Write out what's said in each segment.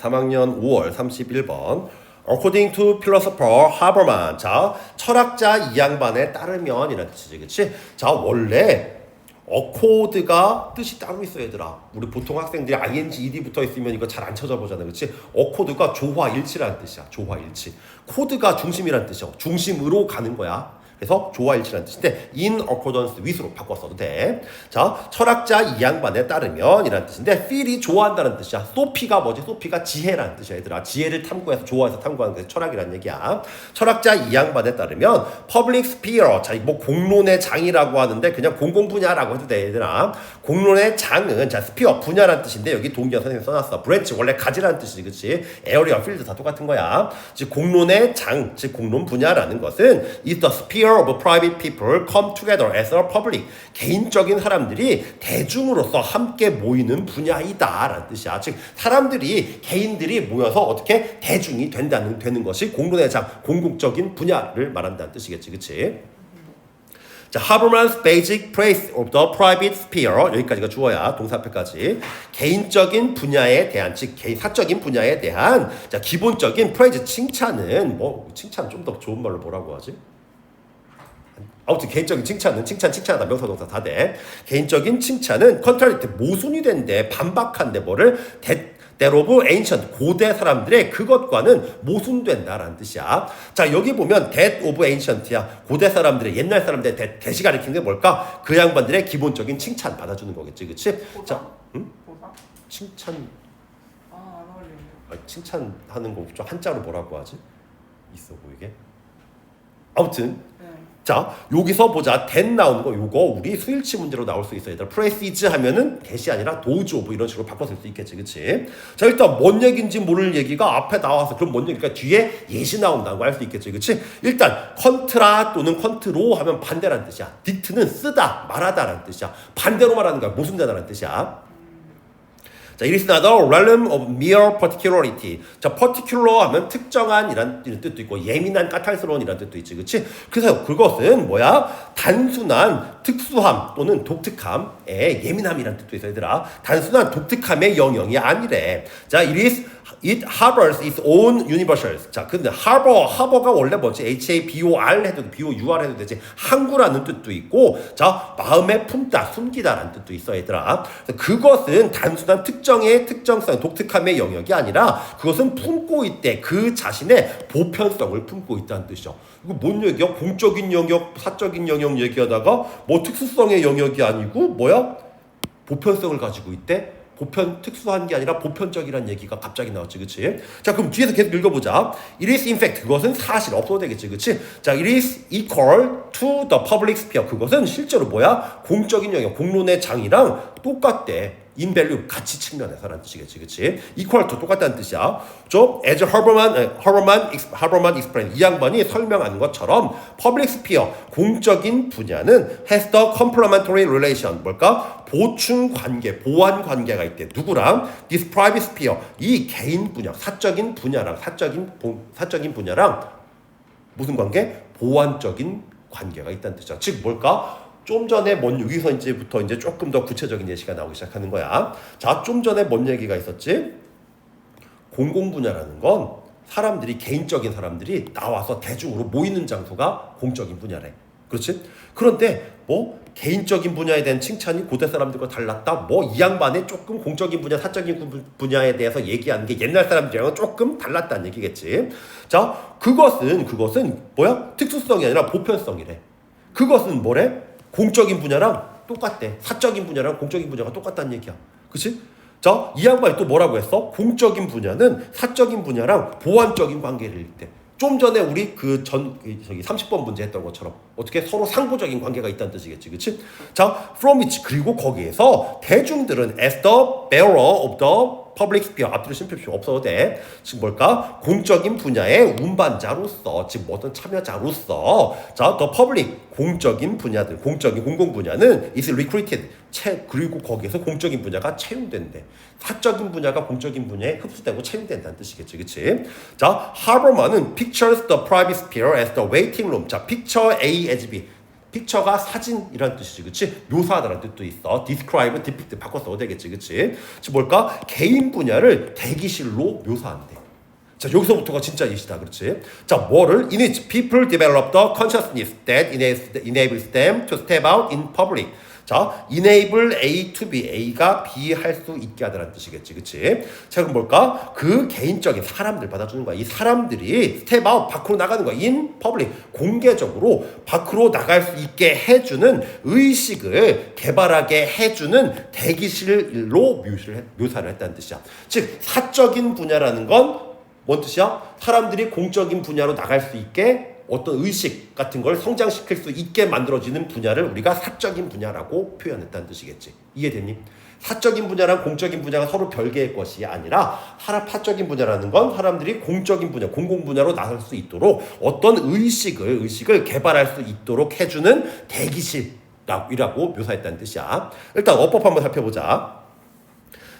3학년 5월 31번. According to philosopher Habermas. 자, 철학자 이 양반에 따르면 이란 뜻이지. 그치? 자, 원래 어코드가 뜻이 따로 있어 얘들아. 우리 보통 학생들이 ing, ed 붙어 있으면 이거 잘 안 찾아보잖아. 그치? 어코드가 조화일치라는 뜻이야. 조화일치. 코드가 중심이라는 뜻이야. 중심으로 가는 거야. 그래서 조화일치라는 뜻인데 in accordance with로 바꿨어도 돼. 자, 철학자 이 양반에 따르면 이라는 뜻인데 feel이 좋아한다는 뜻이야. 소피가 뭐지? 소피가 지혜라는 뜻이야, 얘들아. 지혜를 탐구해서 좋아해서 탐구하는 게 철학이라는 얘기야. 철학자 이 양반에 따르면 public sphere, 자, 뭐 공론의 장이라고 하는데 그냥 공공 분야라고 해도 돼, 얘들아. 공론의 장은 자, sphere 분야라는 뜻인데 여기 동기가 선생님 써놨어. branch 원래 가지라는 뜻이지, 그치? area, field 다 똑같은 거야. 즉 공론의 장, 즉 공론 분야라는 것은 is the sphere of private people come together as a public. 개인적인 사람들이 대중으로서 함께 모이는 분야이다 라는 뜻이야. 즉 사람들이 개인들이 모여서 어떻게 대중이 된다는 되는 것이 공론의 장, 공공적인 분야를 말한다는 뜻이겠지, 그치? 자, Habermas basic praise of the private sphere 여기까지가 주어야 동사 앞에까지 개인적인 분야에 대한 즉 개인 사적인 분야에 대한 자 기본적인 praise 칭찬은 뭐 칭찬 좀 더 좋은 말로 뭐라고 하지? 아무튼 개인적인 칭찬은 칭찬 칭찬하다 명사 동사 다 돼. 개인적인 칭찬은 컨트라리트 모순이 된데 반박한데 뭐를 대 대로브 ancient 고대 사람들의 그것과는 모순된다라는 뜻이야. 자 여기 보면 that of ancient야 고대 사람들의 옛날 사람들의 대, 대시 가리키는 게 뭘까? 그 양반들의 기본적인 칭찬 받아주는 거겠지, 그렇지? 자, 응? 보상? 칭찬 아, 안 어울리네. 아, 칭찬하는 거 좀 한자로 뭐라고 하지? 있어 보이게. 아무튼 네. 자 여기서 보자. 된 나오는 거. 요거 우리 수일치 문제로 나올 수 있어 얘들아 프레시즈 하면은 대시 아니라 도즈 오브 이런 식으로 바꿔 쓸 수 있겠지. 그치? 자 일단 뭔 얘기인지 모르는 얘기가 앞에 나와서 그럼 뭔 얘기가 뒤에 예시 나온다고 할 수 있겠지. 그치? 일단 컨트라 또는 컨트로 하면 반대라는 뜻이야. 딕트는 쓰다 말하다라는 뜻이야. 반대로 말하는 거야. 모순되다라는 뜻이야 자, it is not a realm of mere particularity. 자, particular 하면 특정한 이란 이런 뜻도 있고 예민한 까탈스러운 이란 뜻도 있지, 그렇지? 그래서 그것은 뭐야? 단순한 특수함 또는 독특함의 예민함이란 뜻도 있어, 얘들아. 단순한 독특함의 영역이 아니래. 자, it is it harbors its own universals. 자, 근데 harbor, harbor가 원래 뭐지? H A B O R 해도 B O U R 해도 되지. 항구라는 뜻도 있고, 자, 마음에 품다, 숨기다라는 뜻도 있어, 얘들아. 그것은 단순한 특정의 특정성, 독특함의 영역이 아니라 그것은 품고 있대. 그 자신의 보편성을 품고 있다는 뜻이죠. 이거 뭔 얘기야? 공적인 영역, 사적인 영역 얘기하다가 뭐 특수성의 영역이 아니고 뭐야? 보편성을 가지고 있대. 보편 특수한 게 아니라 보편적이라는 얘기가 갑자기 나왔지, 그치? 자, 그럼 뒤에서 계속 읽어보자. It is in fact 그것은 사실 없어도 되겠지, 그치? 자, it is equal to the public sphere 그것은 실제로 뭐야? 공적인 영역, 공론의 장이랑 똑같대. Value 가치 측면에서라는 뜻이겠지, 그치? equal 똑같다는 뜻이야. 좀 as Haberman, 에, Haberman, ex- Haberman explained 이 양반이 설명하는 것처럼 public sphere 공적인 분야는 has the complementary relation 뭘까? 보충 관계, 보완 관계가 있대. 누구랑? this private sphere 이 개인 분야, 사적인 분야랑 사적인 보- 사적인 분야랑 무슨 관계? 보완적인 관계가 있다는 뜻이야. 즉 뭘까? 좀 전에 뭔 이제부터 이제 조금 더 구체적인 예시가 나오기 시작하는 거야. 자, 좀 전에 뭔 얘기가 있었지? 공공 분야라는 건 사람들이 개인적인 사람들이 나와서 대중으로 모이는 장소가 공적인 분야래. 그렇지? 그런데 뭐 개인적인 분야에 대한 칭찬이 고대 사람들과 달랐다. 뭐 이 양반의 조금 공적인 분야, 사적인 분- 분야에 대해서 얘기하는 게 옛날 사람들이랑은 조금 달랐다는 얘기겠지. 자, 그것은 그것은 뭐야? 특수성이 아니라 보편성이래. 그것은 뭐래? 공적인 분야랑 똑같대. 사적인 분야랑 공적인 분야가 똑같다는 얘기야. 그치? 자, 이 양반이 또 뭐라고 했어? 공적인 분야는 사적인 분야랑 보완적인 관계를 일대. 좀 전에 우리 그 전 저기 30번 문제 했던 것처럼 어떻게 서로 상부적인 관계가 있다는 뜻이겠지, 그렇지? 자, from which 그리고 거기에서 대중들은 as the bearer of the public sphere 앞뒤로 심표시 없어도 돼. 즉 뭘까? 공적인 분야의 운반자로서, 즉 어떤 참여자로서, 자, the public 공적인 분야들, 공적인 공공 분야는 is recruited. 채 그리고 거기에서 공적인 분야가 채용된대. 사적인 분야가 공적인 분야에 흡수되고 채용된다는 뜻이겠지, 그렇지? 자, 하버만은 pictures the private sphere as the waiting room. 자, picture A as B. 픽처가 사진이라는 뜻이지, 그치? 묘사하다라는 뜻도 있어. describe, depict 바꿔 써도 되겠지, 그치? 즉 뭘까? 개인 분야를 대기실로 묘사한대. 자 여기서부터가 진짜 예시다 그렇지 자 뭐를 in which people develop the consciousness that enables, enables them to step out in public 자 enable A to B A가 B 할 수 있게 하다라는 뜻이겠지 그치? 자 그럼 뭘까? 그 개인적인 사람들 받아주는 거야. 이 사람들이 step out 밖으로 나가는 거야. in public. 공개적으로 밖으로 나갈 수 있게 해주는 의식을 개발하게 해주는 대기실로 묘사를, 묘사를 했다는 뜻이야. 즉 사적인 분야라는 건 뭔 뜻이야? 사람들이 공적인 분야로 나갈 수 있게 어떤 의식 같은 걸 성장시킬 수 있게 만들어지는 분야를 우리가 사적인 분야라고 표현했다는 뜻이겠지. 이해됐니? 사적인 분야랑 공적인 분야가 서로 별개의 것이 아니라 사적인 분야라는 건 사람들이 공적인 분야, 공공 분야로 나설 수 있도록 어떤 의식을 의식을 개발할 수 있도록 해주는 대기실이라고 묘사했다는 뜻이야. 일단 어법 한번 살펴보자.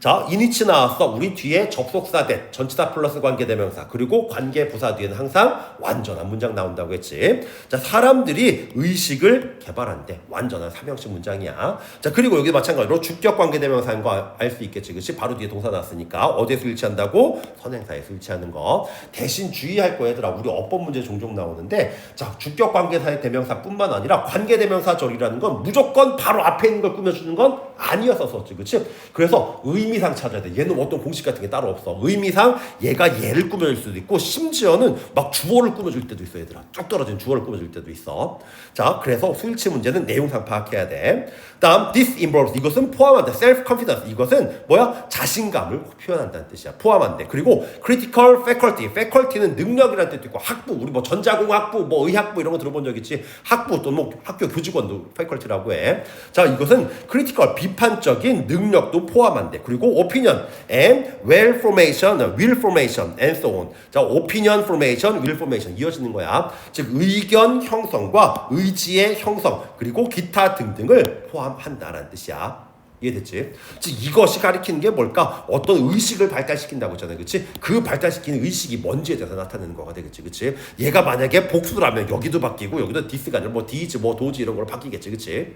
자, 이니치 나왔어. 우리 뒤에 접속사 대 전치사 플러스 관계대명사 그리고 관계 부사 뒤에는 항상 완전한 문장 나온다고 했지. 자, 사람들이 의식을 개발한대. 완전한 삼형식 문장이야. 자, 그리고 여기 마찬가지로 주격 관계대명사인 거 알 수 있겠지. 그렇지? 바로 뒤에 동사 나왔으니까 어디에서 일치한다고? 선행사에서 일치하는 거. 대신 주의할 거 얘들아. 우리 어법 문제 종종 나오는데 자, 주격 관계사의 대명사뿐만 아니라 관계대명사절이라는 건 무조건 바로 앞에 있는 걸 꾸며주는 건 아니었었지. 그렇지? 그래서 의미 상 찾아야 돼. 얘는 어떤 공식 같은 게 따로 없어. 의미상 얘가 얘를 꾸며줄 수도 있고 심지어는 막 주어를 꾸며줄 때도 있어 얘들아. 쭉 떨어진 주어를 꾸며줄 때도 있어. 자, 그래서 수일치 문제는 내용상 파악해야 돼. 다음 this involves 이것은 포함한다. self confidence 이것은 뭐야? 자신감을 표현한다는 뜻이야. 포함한대. 그리고 critical faculty. faculty는 능력이라는 뜻도 있고 학부 우리 뭐 전자공학부 뭐 의학부 이런 거 들어본 적 있지. 학부 또뭐 학교 교직원도 faculty라고 해. 자, 이것은 critical 비판적인 능력도 포함한대. 그리고 opinion and well formation, will formation and so on. 자, opinion formation, will formation 이어지는 거야. 즉 의견 형성과 의지의 형성 그리고 기타 등등을 포함한다라는 뜻이야. 이해됐지? 즉 이것이 가리키는 게 뭘까? 어떤 의식을 발달시킨다고 했잖아요. 그치? 그 발달시키는 의식이 뭔지에 대해서 나타내는 거가 되겠지. 그치? 얘가 만약에 복수라면 여기도 바뀌고 여기도 디스가 아니라 뭐 디즈 뭐 도지 이런 걸로 바뀌겠지. 그치?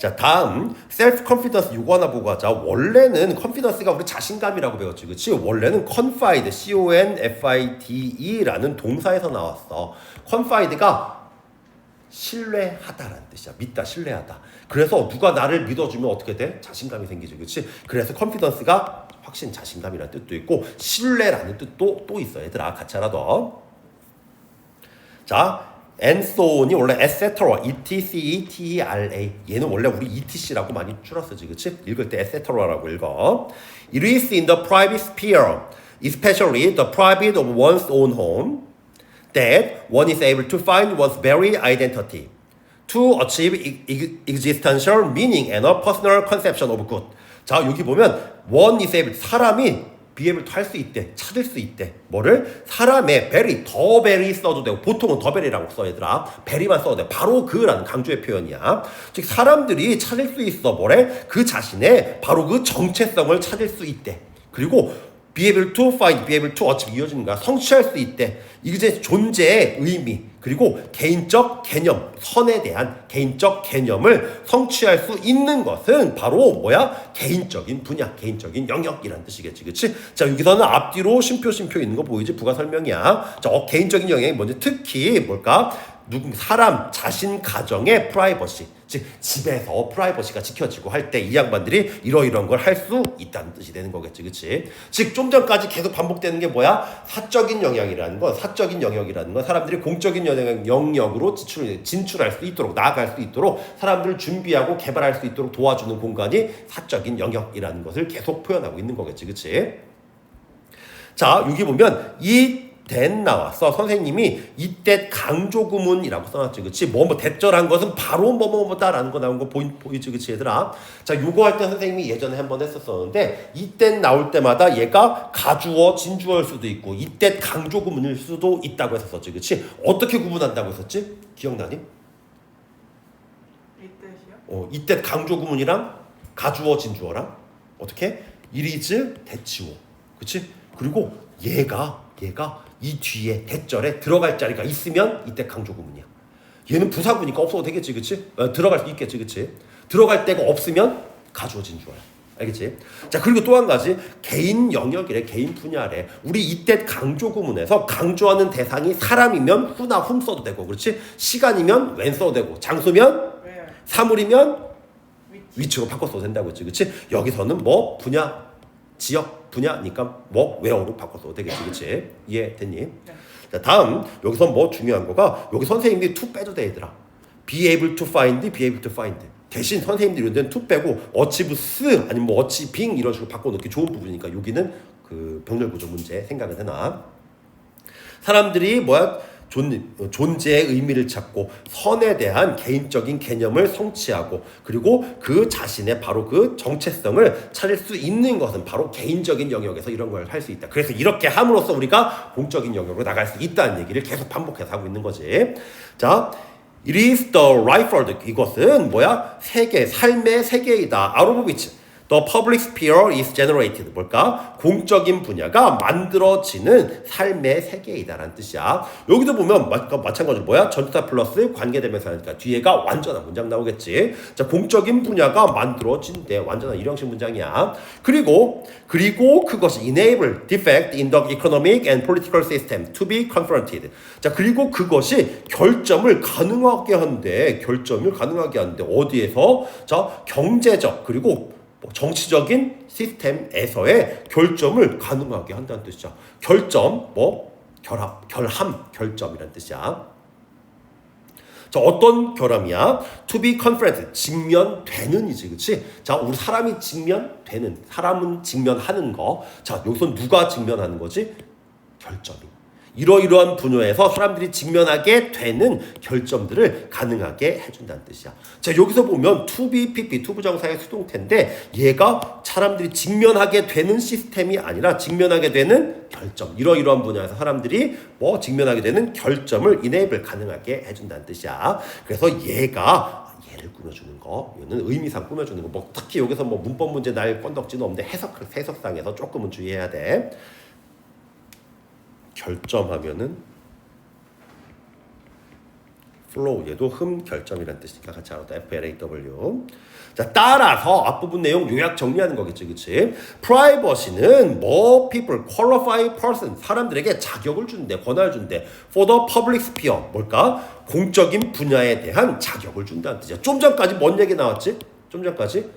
자 다음 셀프 컨피던스 요거 하나 보고 하자. 원래는 컨피던스가 우리 자신감이라고 배웠지 그치? 원래는 confide c o n f i d e라는 동사에서 나왔어. confide가 신뢰하다라는 뜻이야. 믿다 신뢰하다. 그래서 누가 나를 믿어주면 어떻게 돼? 자신감이 생기지 그치? 그래서 컨피던스가 확신 자신감이라는 뜻도 있고 신뢰라는 뜻도 또 있어 얘들아. 같이 알아둬 자, on이 원래 etc, etc, ter, 얘는 원래 우리 etc라고 많이 줄었어지, 그치? 읽을 때 etc라고 읽어. It is in the private sphere, especially the private of one's own home, that one is able to find one's very identity, to achieve e- e- existential meaning and a personal conception of good. 자, 여기 보면 one is able, 사람이 to 할수 있대. 찾을 수 있대. 뭐를? 사람의 very, 더 very 써도 되고 보통은 더 very라고 써 얘들아. very만 써도 돼. 바로 그라는 강조의 표현이야. 즉 사람들이 찾을 수 있어. 뭐래? 그 자신의 바로 그 정체성을 찾을 수 있대. 그리고 be able to find, be able to achieve 이어지는 거야. 성취할 수 있대. 이제 존재의 의미 그리고 개인적 개념, 선에 대한 개인적 개념을 성취할 수 있는 것은 바로 뭐야? 개인적인 분야, 개인적인 영역이라는 뜻이겠지, 그렇지? 자 여기서는 앞뒤로 쉼표 쉼표 있는 거 보이지? 부가 설명이야. 자 어, 개인적인 영역이 뭔지 특히 뭘까? 누군 사람 자신 가정의 프라이버시 즉 집에서 프라이버시가 지켜지고 할 때 이 양반들이 이러이러한 걸 할 수 있다는 뜻이 되는 거겠지 그치? 즉좀 전까지 계속 반복되는 게 뭐야? 사적인 영역이라는 건 사적인 영역이라는 건 사람들이 공적인 영역, 영역으로 진출, 진출할 수 있도록 나아갈 수 있도록 사람들을 준비하고 개발할 수 있도록 도와주는 공간이 사적인 영역이라는 것을 계속 표현하고 있는 거겠지 그치? 자 여기 보면 이 된 나왔어. 선생님이 이때 강조 구문이라고 써놨지. 그치? 뭐뭐 대절한 것은 바로 뭐뭐뭐다라는 거 나온 거 보이, 보이지 그치 얘들아? 자 요거 할 때 선생님이 예전에 한 번 했었었는데 이때 나올 때마다 얘가 가주어 진주어일 수도 있고 이때 강조 구문일 수도 있다고 했었지. 그치? 어떻게 구분한다고 했었지? 기억나니? 이때시요? 어 이때 강조 구문이랑 가주어 진주어랑 어떻게? 이리즈 대치어 그치? 그리고 얘가 얘가 이 뒤에 대절에 들어갈 자리가 있으면 이때 강조 구문이야. 얘는 부사구니까 없어도 되겠지, 그치? 어, 들어갈 수 있겠지, 그치? 들어갈 데가 없으면 가주어진 줄 알아. 알겠지? 자, 그리고 또 한 가지, 개인 영역이래, 개인 분야래. 우리 이때 강조 구문에서 강조하는 대상이 사람이면 후나 훔 써도 되고, 그렇지? 시간이면 웬 써도 되고, 장소면 왜? 사물이면 위치. 위치로 바꿔 써도 된다고 했지, 그렇지? 여기서는 뭐 분야, 지역, 분야니까 뭐 웨어로 바꿔 써도 되겠지, 그렇지? 이해됐니? 네. 자, 다음 여기서 뭐 중요한 거가 여기 선생님들이 to 빼도 돼 얘들아. be able to find, be able to find. 대신 선생님들이 이런 데는 to 빼고 achieve, 아니면 뭐 achieving 이런 식으로 바꿔놓기 좋은 부분이니까 여기는 그 병렬 구조 문제 생각은 해놔. 사람들이 뭐야 존, 존재의 의미를 찾고 선에 대한 개인적인 개념을 성취하고 그리고 그 자신의 바로 그 정체성을 찾을 수 있는 것은 바로 개인적인 영역에서 이런 걸 할 수 있다. 그래서 이렇게 함으로써 우리가 공적인 영역으로 나갈 수 있다는 얘기를 계속 반복해서 하고 있는 거지. 자, It is the right. 이것은 뭐야? 세계, 삶의 세계이다. Which the public sphere is generated. 뭘까? 공적인 분야가 만들어지는 삶의 세계이다라는 뜻이야. 여기도 보면 마, 마찬가지로 뭐야? 전투사 플러스 관계대명사니까 뒤에가 완전한 문장 나오겠지. 자, 공적인 분야가 만들어진대. 완전한 일형식 문장이야. 그리고 그리고 그것이 enable defect in the economic and political system to be confronted. 자, 그리고 그것이 결점을 가능하게 한대. 결점을 가능하게 한대. 어디에서? 자, 경제적 그리고 뭐 정치적인 시스템에서의 결점을 가능하게 한다는 뜻이죠. 결점, 뭐 결합, 결함, 결점이라는 뜻이야. 자, 어떤 결함이야? To be confronted, 직면되는이지, 그치? 자, 우리 사람이 직면되는, 사람은 직면하는 거. 자, 여기서 누가 직면하는 거지? 결점이. 이러이러한 분야에서 사람들이 직면하게 되는 결점들을 가능하게 해준다는 뜻이야. 자, 여기서 보면 to be, pp, 투부정사의 수동태인데 얘가 사람들이 직면하게 되는 시스템이 아니라 직면하게 되는 결점. 이러이러한 분야에서 사람들이 뭐 직면하게 되는 결점을 enable 가능하게 해준다는 뜻이야. 그래서 얘가 얘를 꾸며주는 거, 이거는 의미상 꾸며주는 거. 뭐 특히 여기서 뭐 문법 문제 날 건덕지는 없는데 해석 해석상에서 조금은 주의해야 돼. 결점하면은 flow 얘도 흠 결점이라는 뜻이니까 같이 알아둬 FLAW 자 따라서 앞부분 내용 요약 정리하는 거겠지 그치? Privacy는 뭐 people qualified person 사람들에게 자격을 준대 권한을 준대. For the public sphere 뭘까? 공적인 분야에 대한 자격을 준다는 뜻이야. 좀 전까지 뭔 얘기 나왔지? 좀 전까지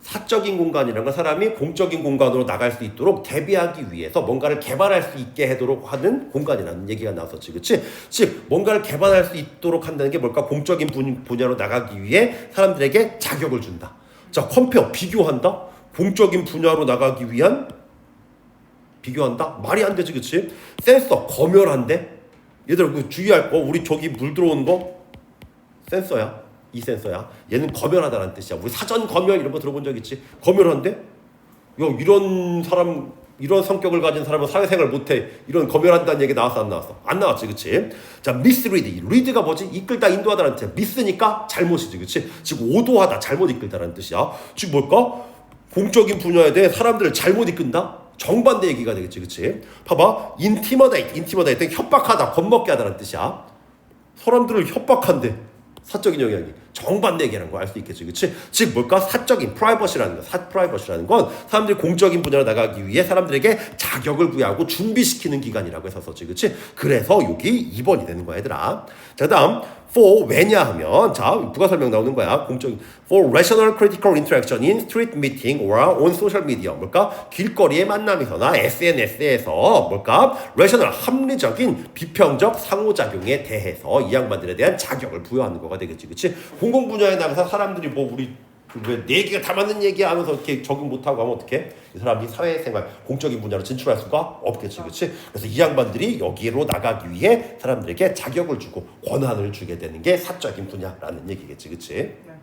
사적인 공간이라는 건 사람이 공적인 공간으로 나갈 수 있도록 대비하기 위해서 뭔가를 개발할 수 있게 하도록 하는 공간이라는 얘기가 나왔었지, 그치? 즉, 뭔가를 개발할 수 있도록 한다는 게 뭘까? 공적인 분, 분야로 나가기 위해 사람들에게 자격을 준다. 자, 컴페어, 비교한다? 공적인 분야로 나가기 위한 비교한다? 말이 안 되지, 그치? 센서, 검열한데? 얘들 그 주의할 거, 우리 저기 물 들어오는 거 센서야. 이 센서야. 얘는 검열하다라는 뜻이야. 우리 사전 검열 이런 거 들어본 적 있지? 검열한데? 야, 이런 사람 이런 성격을 가진 사람은 사회생활 못해. 이런 검열한다는 얘기 나왔어 안 나왔어? 안 나왔지, 그치? 자, 미스리드. 리드가 뭐지? 이끌다, 인도하다라는 뜻이야. 미스니까 잘못이지, 그치? 즉 오도하다, 잘못 이끌다라는 뜻이야. 즉 뭘까? 공적인 분야에 대해 사람들을 잘못 이끈다? 정반대 얘기가 되겠지, 그치? 봐봐. 인티머데이트, 인티머데이트. 협박하다, 겁먹게 하다라는 뜻이야. 사람들을 협박한대. 사적인 영역이 정반대 얘기라는 거 알 수 있겠지, 그렇지? 즉 뭘까 사적인 프라이버시라는 거, 사 프라이버시라는 건 사람들이 공적인 분야로 나가기 위해 사람들에게 자격을 부여하고 준비시키는 기관이라고 했었었지, 그렇지? 그래서 여기 2번이 되는 거야, 얘들아. 자, 다음 for 왜냐하면 자 부가 설명 나오는 거야. 공적 for rational critical interaction in street meeting or on social media 뭘까? 길거리의 만남에서나 SNS에서 뭘까? rational 합리적인 비평적 상호작용에 대해서 이 양반들에 대한 자격을 부여하는 거가 되겠지, 그렇지? 공공 분야에 나가서 사람들이 뭐 우리 그 왜내 얘기가 다 맞는 얘기 하면서 이렇게 적응 못하고 하면 어떡해? 이 사람이 사회생활 공적인 분야로 진출할 수가 없겠지 그렇지? 그래서 이 양반들이 여기로 나가기 위해 사람들에게 자격을 주고 권한을 주게 되는 게 사적인 분야라는 얘기겠지 그렇지? 네.